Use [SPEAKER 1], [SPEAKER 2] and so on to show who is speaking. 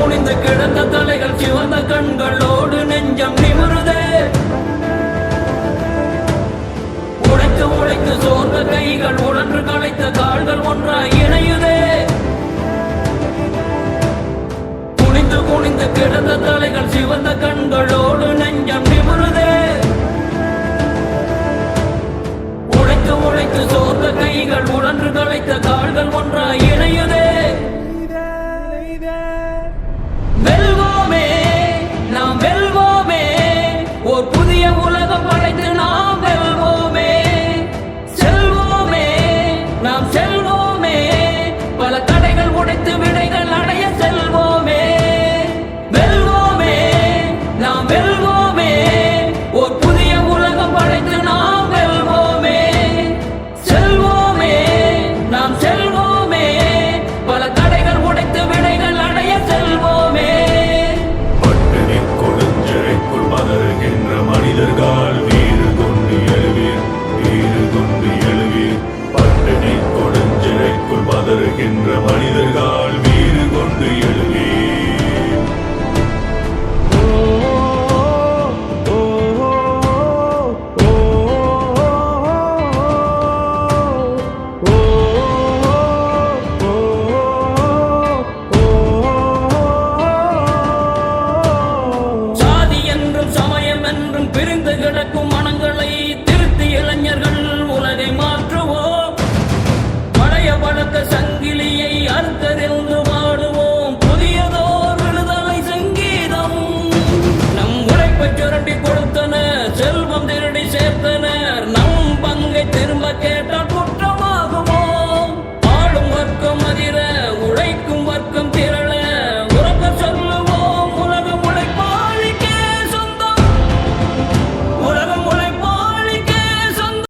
[SPEAKER 1] குனிந்து கிடந்த தலைகள் சிவந்த கண்களோடு நெஞ்சம் நிமிருதே. உழைத்து உழைத்து சோர்ந்த கைகள் உழன்று களைத்த கால்கள் ஒன்றாய் இணையுதே. குனிந்து குனிந்து கிடந்த தலைகள் சிவந்த கண்களோடு நெஞ்சம் நிமிருதே. உழைத்து உழைத்து சோர்ந்த கைகள் உழன்று களைத்த கால்கள் ஒன்றாய் இணையுதே.
[SPEAKER 2] எதிர்கால் வீறு கொண்டு எழுவீர் வீறு கொண்டு எழுவீர். பட்டினி கொடுஞ்சிறைக்குள் பதறுகின்ற மனிதர்கள்